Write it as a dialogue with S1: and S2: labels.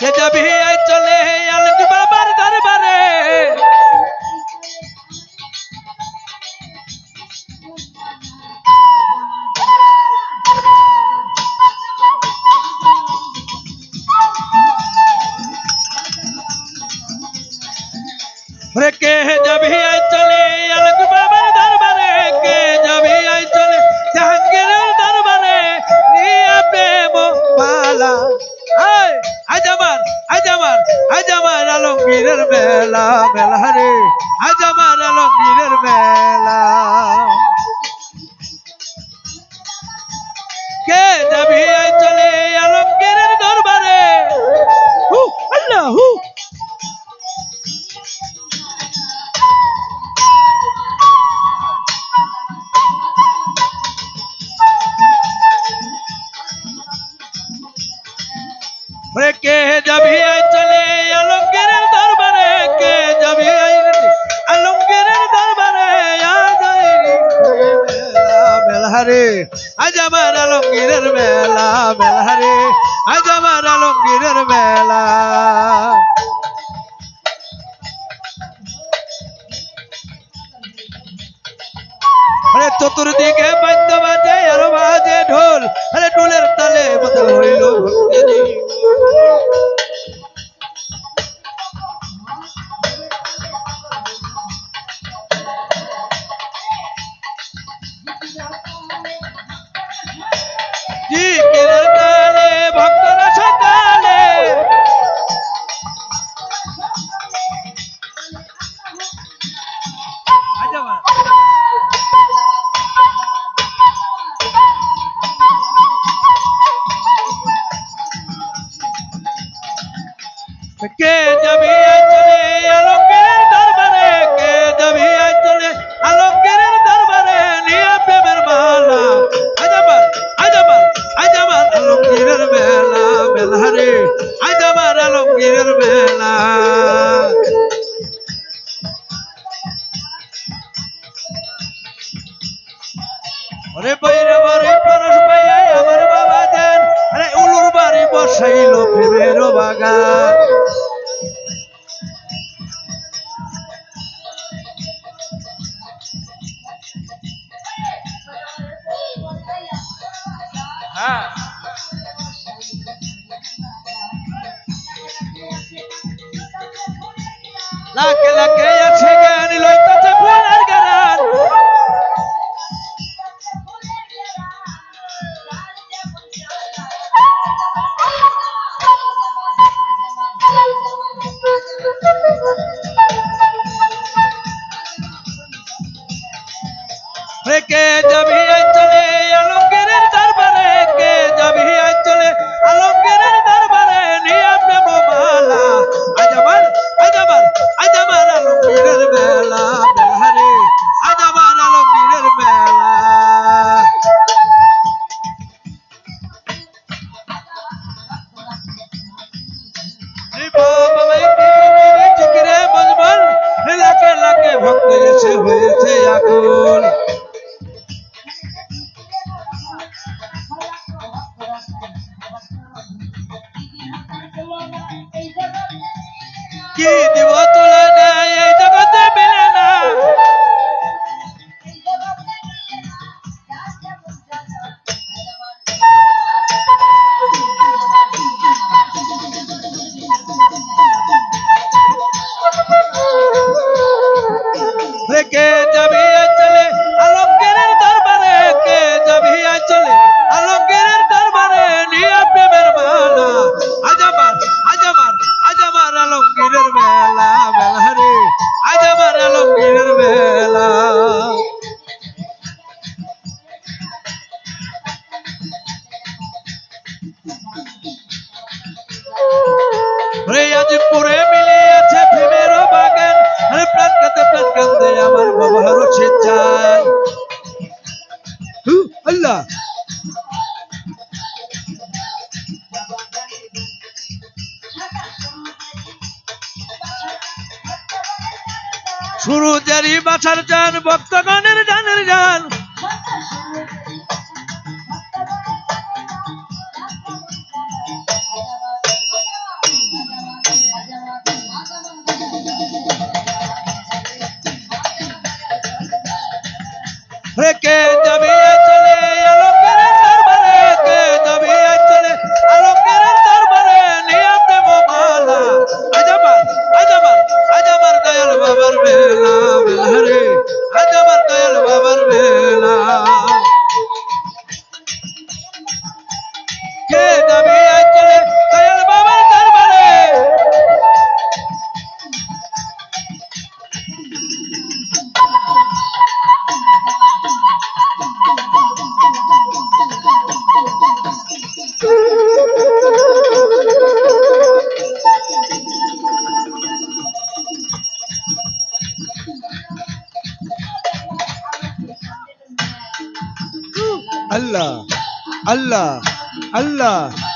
S1: হে যাবি আই চলে হে আলগবা আজ আমার মেলা মেলা রে। aquel aquella chegue y lo está হতে এসে হয়েছে এখন। গাজীপুরে মিলিয়েছে ফিমের বাগান। আরে প্রাণ কাঁদে প্রাণ কাঁদে আমার বাবা রসিদ চান। আল্লাহ। সুরুজারি বাছার যান ভক্তগণের জানের জান রে আল্লাহ আল্লাহ আল্লাহ